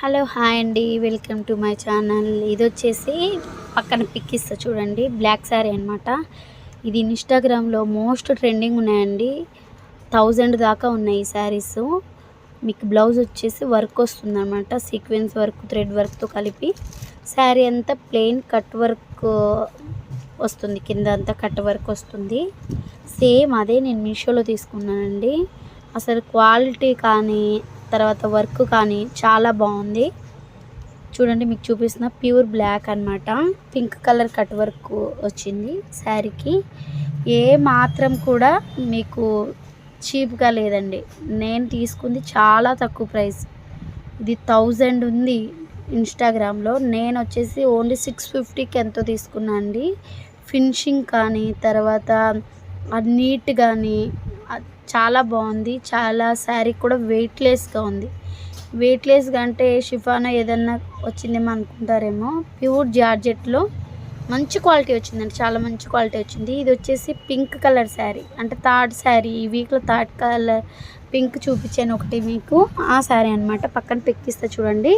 Hello hi అండి. Welcome to my channel. ఇది వచ్చేసి పక్కన పిక్ ఇస్తా చూడండి. బ్లాక్ శారీ అనమాట ఇది ఇన్స్టాగ్రామ్లో మోస్ట్ ట్రెండింగ్ ఉన్నాయండి. థౌజండ్ దాకా ఉన్నాయి ఈ శారీస్ మీకు బ్లౌజ్ వచ్చేసి వర్క్ వస్తుంది అనమాట సీక్వెన్స్ వర్క్ థ్రెడ్ వర్క్తో కలిపి. శారీ అంతా ప్లెయిన్ కట్ వర్క్ వస్తుంది. కింద అంతా కట్ వర్క్ వస్తుంది. సేమ్ అదే నేను మీషోలో తీసుకున్నానండి. అసలు క్వాలిటీ కానీ తర్వాత వర్క్ కానీ చాలా బాగుంది. చూడండి మీకు చూపిస్తున్న ప్యూర్ బ్లాక్ అనమాట పింక్ కలర్ కట్ వర్క్ వచ్చింది శారీకి. ఏ మాత్రం కూడా మీకు చీప్గా లేదండి. నేను తీసుకుంది చాలా తక్కువ ప్రైస్. ఇది థౌజండ్ ఉంది ఇన్స్టాగ్రామ్లో. నేను వచ్చేసి ఓన్లీ సిక్స్ ఫిఫ్టీకి ఎంతో తీసుకున్నా అండి. ఫినిషింగ్ కానీ తర్వాత ఆ నీట్ కానీ చాలా బాగుంది. చాలా శారీ కూడా వెయిట్లెస్గా ఉంది. వెయిట్లెస్గా అంటే షిఫానా ఏదన్నా వచ్చిందేమో అనుకుంటారేమో. ప్యూర్ జార్జెట్లో మంచి క్వాలిటీ వచ్చిందండి. చాలా మంచి క్వాలిటీ వచ్చింది. ఇది వచ్చేసి పింక్ కలర్ శారీ. అంటే థర్డ్ శారీ. ఈ వీక్లో థర్డ్ కలర్ పింక్ చూపించాను ఒకటి మీకు. ఆ శారీ అనమాట పక్కన పిక్కిస్తే చూడండి.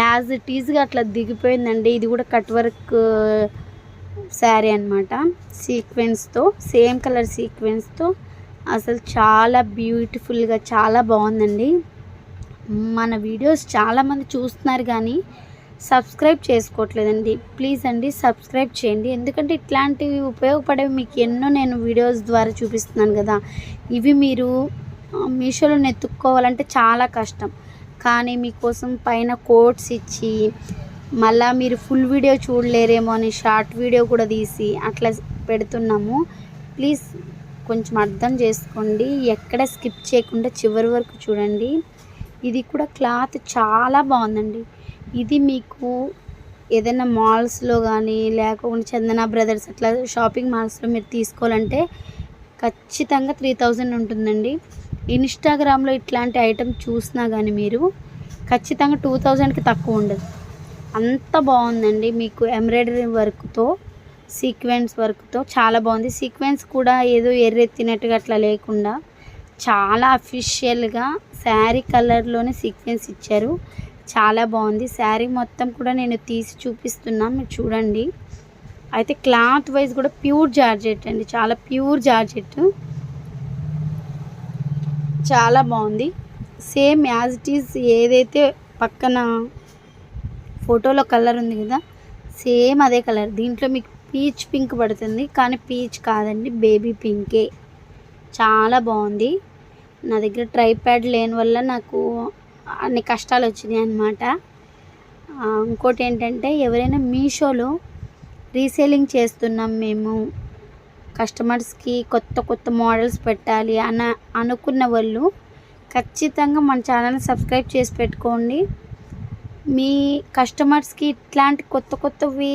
యాజ్ ఇట్ ఈజ్గా అట్లా దిగిపోయిందండి. ఇది కూడా కట్ వర్క్ uh, శారీ అనమాట సీక్వెన్స్తో సేమ్ కలర్ సీక్వెన్స్తో అసలు చాలా బ్యూటిఫుల్గా చాలా బాగుందండి. మన వీడియోస్ చాలామంది చూస్తున్నారు కానీ సబ్స్క్రైబ్ చేసుకోవట్లేదండి. ప్లీజ్ అండి సబ్స్క్రైబ్ చేయండి. ఎందుకంటే ఇట్లాంటివి ఉపయోగపడేవి మీకు ఎన్నో నేను వీడియోస్ ద్వారా చూపిస్తున్నాను కదా. ఇవి మీరు మీషోలో నెత్తుక్కోవాలంటే చాలా కష్టం. కానీ మీకోసం పైన కోట్స్ ఇచ్చి మళ్ళా మీరు ఫుల్ వీడియో చూడలేరేమో అని షార్ట్ వీడియో కూడా తీసి అట్లా పెడుతున్నాము. ప్లీజ్ కొంచెం అర్థం చేసుకోండి. ఎక్కడ స్కిప్ చేయకుండా చివరి వరకు చూడండి. ఇది కూడా క్లాత్ చాలా బాగుందండి. ఇది మీకు ఏదైనా మాల్స్లో కానీ లేకపోతే చందన బ్రదర్స్ అట్లా షాపింగ్ మాల్స్లో మీరు తీసుకోవాలంటే ఖచ్చితంగా త్రీ థౌజండ్ ఉంటుందండి. ఇన్స్టాగ్రామ్లో ఇట్లాంటి ఐటమ్ చూసినా కానీ మీరు ఖచ్చితంగా టూ థౌజండ్కి తక్కువ ఉండదు. అంత బాగుందండి మీకు ఎంబ్రాయిడరీ వర్క్తో. సీక్వెన్స్ వర్క్తో చాలా బాగుంది. సీక్వెన్స్ కూడా ఏదో ఎర్రెత్తినట్టుగా అట్లా లేకుండా చాలా అఫిషియల్గా శారీ కలర్లోనే సీక్వెన్స్ ఇచ్చారు. చాలా బాగుంది. శారీ మొత్తం కూడా నేను తీసి చూపిస్తున్నా. మీరు చూడండి. అయితే క్లాత్ వైజ్ కూడా ప్యూర్ జార్జెట్ అండి. చాలా ప్యూర్ జార్జెట్. చాలా బాగుంది. సేమ్ యాజ్ ఇట్ ఈజ్ ఏదైతే పక్కన ఫోటోలో కలర్ ఉంది కదా సేమ్ అదే కలర్. దీంట్లో మీకు పీచ్ పింక్ పడుతుంది. కానీ పీచ్ కాదండి బేబీ పింకే. చాలా బాగుంది. నా దగ్గర ట్రై ప్యాడ్ లేని వల్ల నాకు అన్ని కష్టాలు వచ్చినాయి అనమాట ఇంకోటి ఏంటంటే ఎవరైనా మీషోలో రీసేలింగ్ చేస్తున్నాం మేము. కస్టమర్స్కి కొత్త కొత్త మోడల్స్ పెట్టాలి అన అనుకున్న వాళ్ళు ఖచ్చితంగా మన ఛానల్ని సబ్స్క్రైబ్ చేసి పెట్టుకోండి. మీ కస్టమర్స్కి ఇట్లాంటి కొత్త కొత్తవి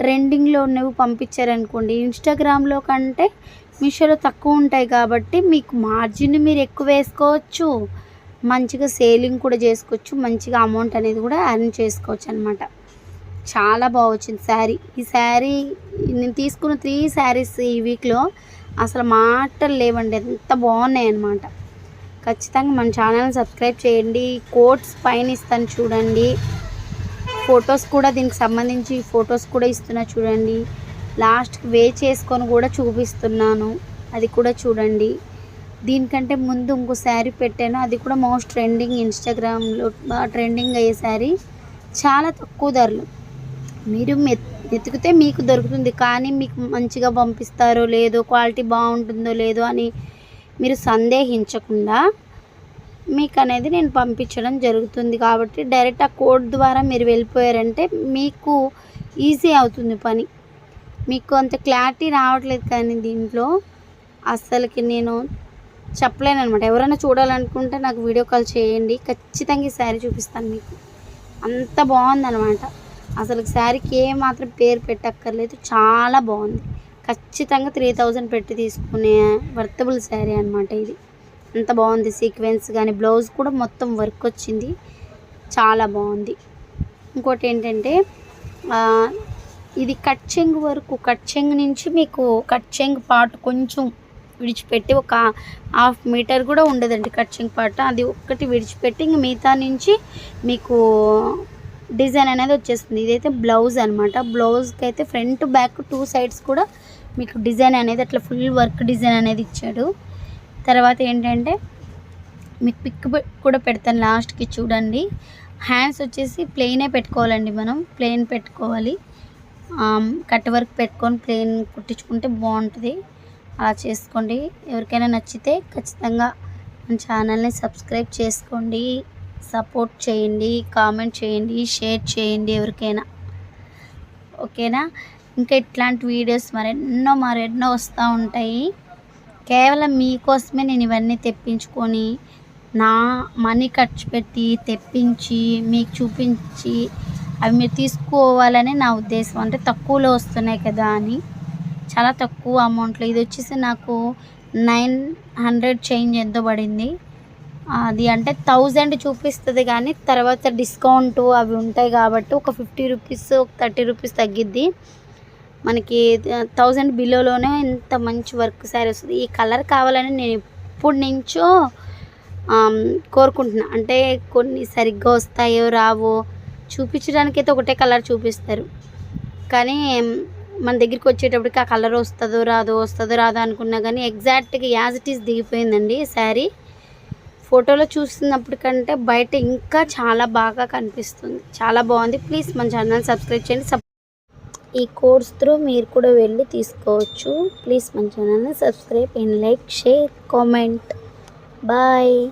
ట్రెండింగ్లో ఉన్నవి పంపించారనుకోండి ఇన్స్టాగ్రామ్లో కంటే మీషోలో తక్కువ ఉంటాయి కాబట్టి మీకు మార్జిన్ మీరు ఎక్కువ వేసుకోవచ్చు. మంచిగా సేలింగ్ కూడా చేసుకోవచ్చు. మంచిగా అమౌంట్ అనేది కూడా అర్న్ చేసుకోవచ్చు అనమాట చాలా బాగా వచ్చింది శారీ. ఈ శారీ నేను తీసుకున్న త్రీ శారీస్ ఈ వీక్లో అసలు మాటలు లేవండి. ఎంత బాగున్నాయి అనమాట ఖచ్చితంగా మన ఛానల్ని సబ్స్క్రైబ్ చేయండి. కోడ్స్ పైన ఇస్తాను చూడండి. ఫొటోస్ కూడా దీనికి సంబంధించి ఫొటోస్ కూడా ఇస్తున్నా చూడండి. లాస్ట్కి వే చేసుకొని కూడా చూపిస్తున్నాను. అది కూడా చూడండి. దీనికంటే ముందు ఇంకో శారీ పెట్టాను. అది కూడా మోస్ట్ ట్రెండింగ్ ఇన్స్టాగ్రామ్లో ట్రెండింగ్ అయ్యే శారీ. చాలా తక్కువ ధరలు. మీరు వెతికితే మీకు దొరుకుతుంది. కానీ మీకు మంచిగా పంపిస్తారో లేదో క్వాలిటీ బాగుంటుందో లేదో అని మీరు సందేహించకుండా మీకు అనేది నేను పంపించడం జరుగుతుంది కాబట్టి డైరెక్ట్ ఆ కోడ్ ద్వారా మీరు వెళ్ళిపోయారంటే మీకు ఈజీ అవుతుంది పని. మీకు అంత క్లారిటీ రావట్లేదు కానీ దీంట్లో అస్సలకి నేను చెప్పలేను అనమాట ఎవరైనా చూడాలనుకుంటే నాకు వీడియో కాల్ చేయండి. ఖచ్చితంగా ఈ శారీ చూపిస్తాను మీకు. అంత బాగుందనమాట అసలు శారీకి ఏ మాత్రం పేరు పెట్టక్కర్లేదు. చాలా బాగుంది. ఖచ్చితంగా త్రీ థౌజండ్ పెట్టి తీసుకునే వర్తబుల్ శారీ అనమాట ఇది. అంత బాగుంది సీక్వెన్స్ కానీ బ్లౌజ్ కూడా మొత్తం వర్క్ వచ్చింది. చాలా బాగుంది. ఇంకోటి ఏంటంటే ఇది కట్ చెంగు వరకు కట్ నుంచి మీకు కట్ చెంగ్ పార్ట్ కొంచెం విడిచిపెట్టి ఒక హాఫ్ మీటర్ కూడా ఉండదండి కట్చింగ్ పార్ట్ అది ఒక్కటి విడిచిపెట్టి ఇంక మిగతా నుంచి మీకు డిజైన్ అనేది వచ్చేస్తుంది. ఇదైతే బ్లౌజ్ అనమాట బ్లౌజ్కి అయితే ఫ్రంట్ బ్యాక్ టూ సైడ్స్ కూడా మీకు డిజైన్ అనేది అట్లా ఫుల్ వర్క్ డిజైన్ అనేది ఇచ్చాడు. తర్వాత ఏంటంటే మీకు పిక్ కూడా పెడతాను లాస్ట్కి చూడండి. హ్యాండ్స్ వచ్చేసి ప్లెయినే పెట్టుకోవాలండి మనం. ప్లెయిన్ పెట్టుకోవాలి. కట్ వర్క్ పెట్టుకొని ప్లెయిన్ కుట్టించుకుంటే బాగుంటుంది. అలా చేసుకోండి. ఎవరికైనా నచ్చితే ఖచ్చితంగా మన ఛానల్ని సబ్స్క్రైబ్ చేసుకోండి. సపోర్ట్ చేయండి. కామెంట్ చేయండి. షేర్ చేయండి ఎవరికైనా. ఓకేనా? ఇంకా ఇట్లాంటి వీడియోస్ మరెన్నో మరెన్నో వస్తూ ఉంటాయి. కేవలం మీకోసమే నేను ఇవన్నీ తెప్పించుకొని నా మనీ ఖర్చు పెట్టి తెప్పించి మీకు చూపించి అవి మీరు తీసుకోవాలని నా ఉద్దేశం. అంటే తక్కువలో వస్తున్నాయి కదా అని. చాలా తక్కువ అమౌంట్లో. ఇది వచ్చేసి నాకు నైన్ హండ్రెడ్ చేంజ్ ఎంతో పడింది. అది అంటే థౌజండ్ చూపిస్తుంది కానీ తర్వాత డిస్కౌంట్ అవి ఉంటాయి కాబట్టి ఒక ఫిఫ్టీ రూపీస్ ఒక థర్టీ రూపీస్ తగ్గిద్ది. మనకి థౌజండ్ బిలోలోనే ఇంత మంచి వర్క్ శారీ వస్తుంది. ఈ కలర్ కావాలని నేను ఎప్పటి నుంచో కోరుకుంటున్నా. అంటే కొన్ని సరిగ్గా వస్తాయో రావో చూపించడానికైతే ఒకటే కలర్ చూపిస్తారు. కానీ మన దగ్గరికి వచ్చేటప్పటికి ఆ కలర్ వస్తుందో రాదో వస్తుందో రాదో అనుకున్నా కానీ ఎగ్జాక్ట్గా యాజ్ ఇట్ ఈస్ దిగిపోయిందండి శారీ ఫోటోలో చూస్తున్నప్పటికంటే బయట ఇంకా చాలా బాగా కనిపిస్తుంది. చాలా బాగుంది. ప్లీజ్ మన ఛానల్ సబ్స్క్రైబ్ చేయండి. సబ్ ఈ కోర్స్ త్రూ మీరు కూడా వెళ్ళి తీసుకోవచ్చు. ప్లీజ్ మన ఛానల్ని subscribe and like share comment. Bye.